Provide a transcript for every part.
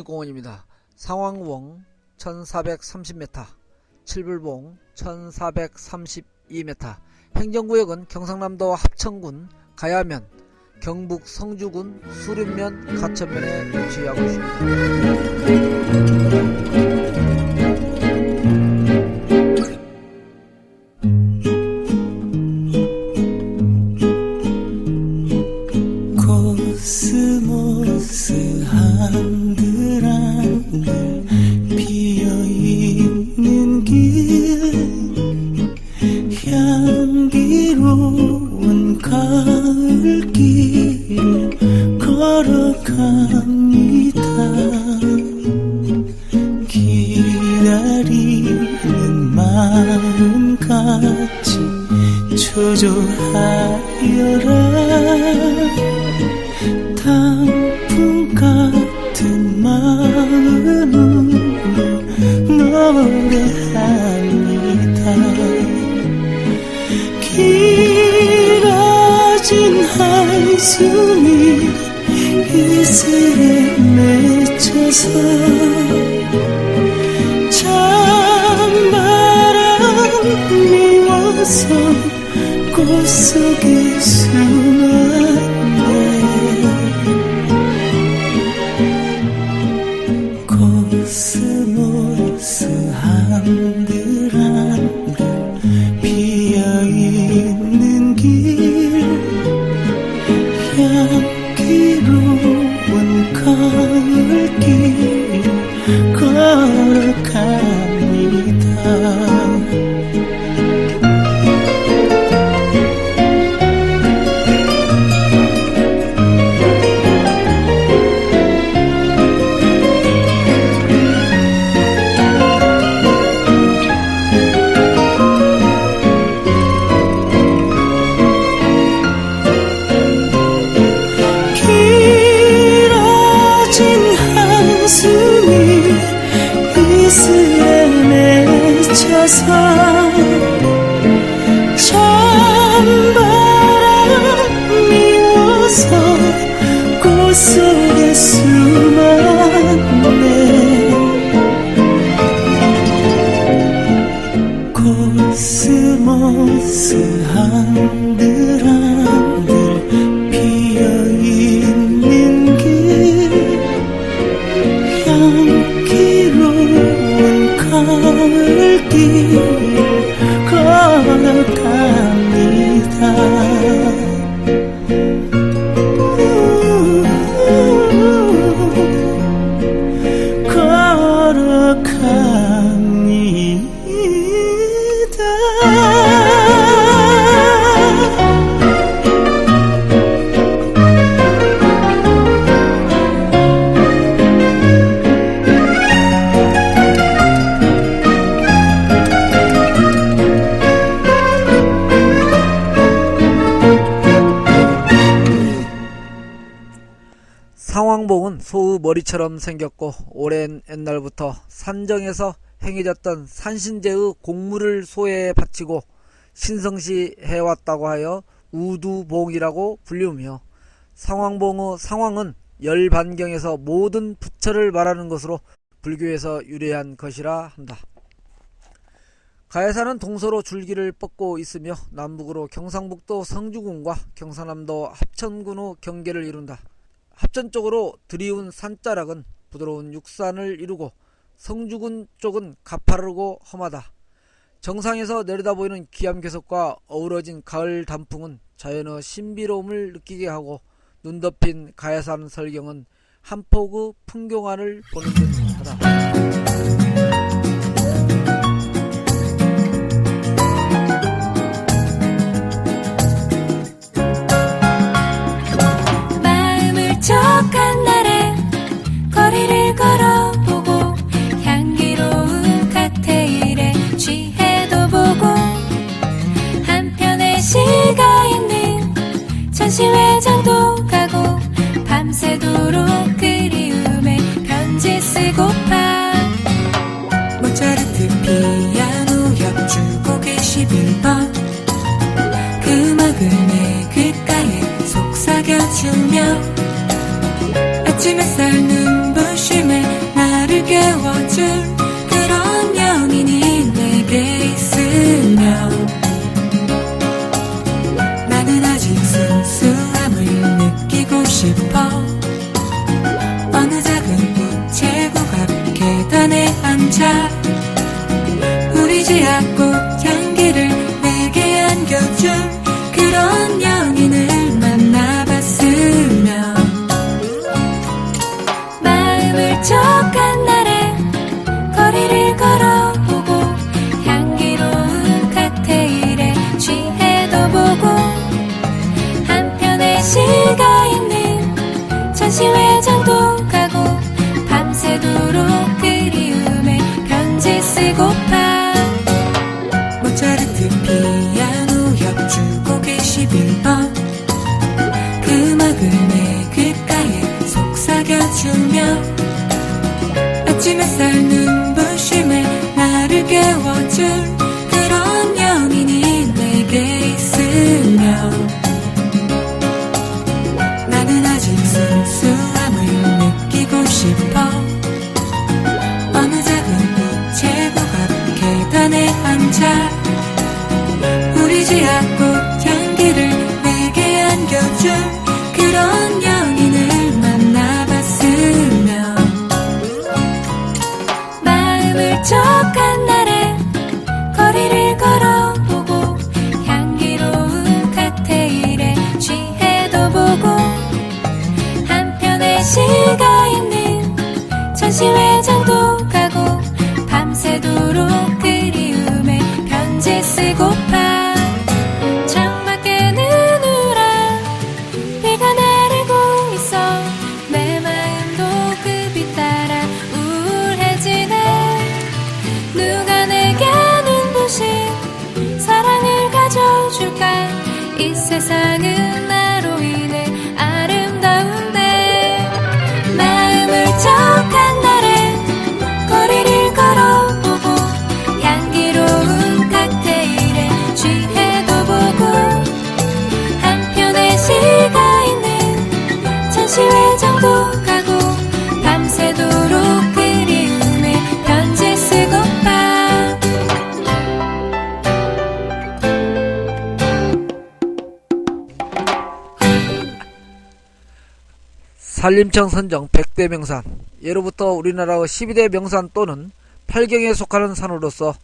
국립공원입니다. 상황봉 1430m, 칠불봉 1432m, 행정구역은 경상남도 합천군 가야면, 경북 성주군 수륜면 가천면에 위치하고 있습니다. 하여라. 단풍 같은 마음으로 노래합니다. 길어진 한숨이 이슬에 맺혀서 꽃속 코스모 상황봉은 소의 머리처럼 생겼고 오랜 옛날부터 산정에서 행해졌던 산신제의 공물을 소에 바치고 신성시 해왔다고 하여 우두봉이라고 불리우며 상황봉의 상황은 열반경에서 모든 부처를 말하는 것으로 불교에서 유래한 것이라 한다. 가야산은 동서로 줄기를 뻗고 있으며 남북으로 경상북도 성주군과 경상남도 합천군의 경계를 이룬다. 합천 쪽으로 드리운 산자락은 부드러운 육산을 이루고 성주군 쪽은 가파르고 험하다. 정상에서 내려다 보이는 기암괴석과 어우러진 가을 단풍은 자연의 신비로움을 느끼게 하고 눈 덮인 가야산 설경은 한 폭의 풍경안을 보는 듯 Yeah. 있 시회장도 가고 밤새도록 그리움에 편지 쓰고파. 창밖에는 우울한 비가 내리고 있어. 내 마음도 그 빛 따라 우울해지네. 누가 내게 눈부신 사랑을 가져줄까? 이 세상은 산림청 선정 100대 명산 예로부터 우리나라의 12대 명산 또는 8경에 속하는 산으로서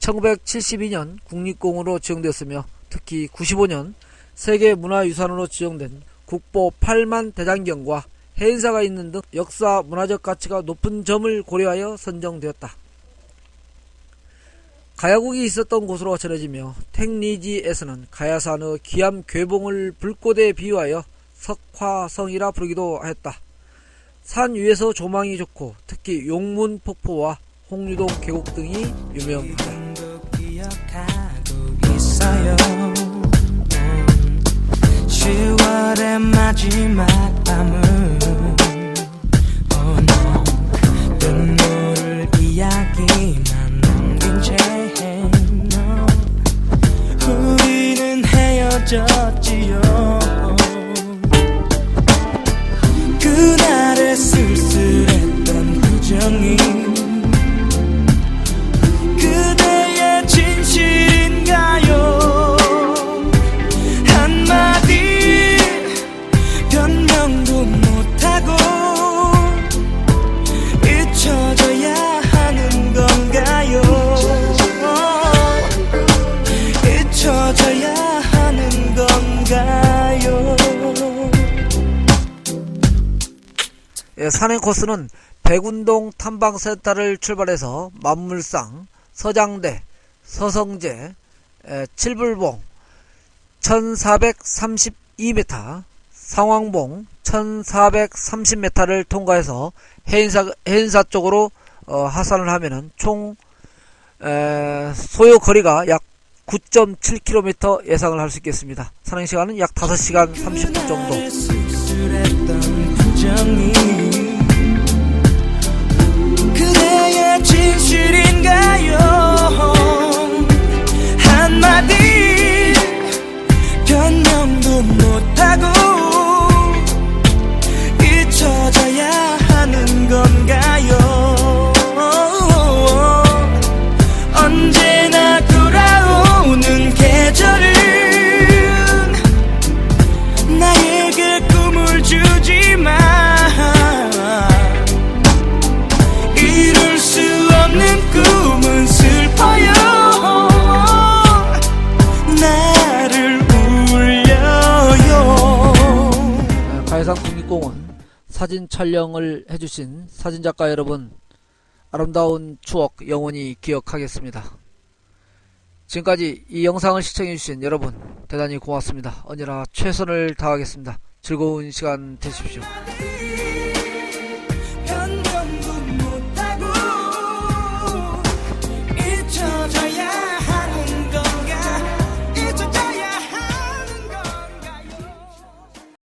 1972년 국립공원으로 지정되었으며 특히 95년 세계문화유산으로 지정된 국보 8만 대장경과 해인사가 있는 등 역사 문화적 가치가 높은 점을 고려하여 선정되었다. 가야국이 있었던 곳으로 전해지며 택리지에서는 가야산의 기암 괴봉을 불꽃에 비유하여 석화성이라 부르기도 하였다. 산 위에서 조망이 좋고 특히 용문 폭포와 홍유동 계곡 등이 유명하다. 지 예, 산행 코스는 백운동 탐방센터를 출발해서 만물상, 서장대, 서성제, 에, 칠불봉 1432m, 상황봉 1430m를 통과해서 해인사, 해인사 쪽으로 어, 하산을 하면은 총 에, 소요 거리가 약 9.7km 예상을 할 수 있겠습니다. 산행 시간은 약 5시간 30분 정도. 진실인가요? 한마디 변명도 못하고 사진 촬영을 해주신 사진작가 여러분 아름다운 추억 영원히 기억하겠습니다. 지금까지 이 영상을 시청해주신 여러분 대단히 고맙습니다. 언제나 최선을 다하겠습니다. 즐거운 시간 되십시오.